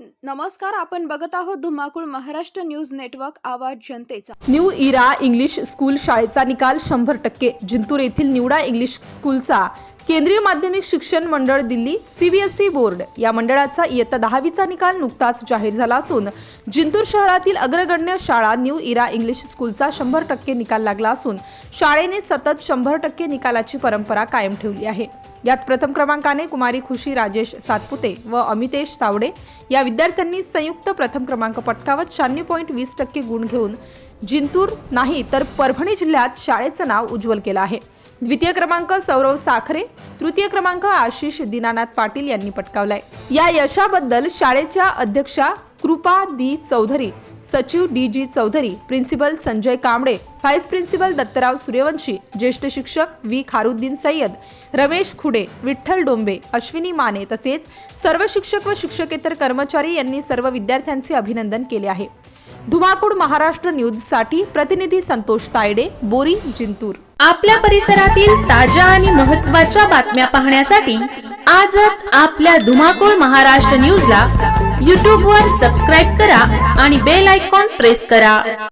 नमस्कार आपण बघत आहोत धुमाकूळ महाराष्ट्र न्यूज नेटवर्क आवाज जनतेचा. न्यू इरा इंग्लिश स्कूल शाळेचा निकाल शंभर टक्के. जिंतूर येथील निवडा इंग्लिश स्कूलचा केंद्रीय माध्यमिक शिक्षण मंडळ दिल्ली सीबीएसई बोर्ड या मंडळाचा इयत्ता दहावीचा निकाल नुकताच जाहीर झाला असून जिंतूर शहरातील अग्रगण्य शाळा न्यू इरा इंग्लिश स्कूलचा शंभर टक्के निकाल लागला असून शाळेने सतत शंभर टक्के निकालाची परंपरा कायम ठेवली आहे. यात प्रथम क्रमांकाने कुमारी खुशी राजेश सातपुते व अमितेश तावडे या विद्यार्थ्यांनी संयुक्त प्रथम क्रमांक पटकावत शहाण्णव पॉईंट वीस टक्के गुण घेऊन जिंतूर नाही तर परभणी जिल्ह्यात शाळेचं नाव उज्ज्वल केलं आहे. द्वितीय क्रमांक सौरव साखरे तृतीय क्रमांक आशिष दीनानाथ पाटील यांनी पटकावलाय. या यशाबद्दल शाळेच्या अध्यक्षा कृपा दी चौधरी सचिव D G Chaudhari principal Sanjay Kamble vice principal Dattarao Suryavanshi ज्येष्ठ शिक्षक व्ही खारुद्दीन सय्यद रमेश खुडे विठ्ठल डोंबे अश्विनी माने तसेच सर्व शिक्षक व शिक्षकेतर कर्मचारी यांनी सर्व विद्यार्थ्यांचे अभिनंदन केले आहे. धुमाकूड महाराष्ट्र न्यूजसाठी प्रतिनिधी संतोष तायडे बोरी जिंतूर. आपल्या परिसरातील ताज्या आणि महत्त्वाच्या बातम्या पाहण्यासाठी आजच आपल्या धुमाकूळ महाराष्ट्र न्यूजला यूट्यूबवर सबस्क्राईब करा आणि बेल आयकॉन प्रेस करा.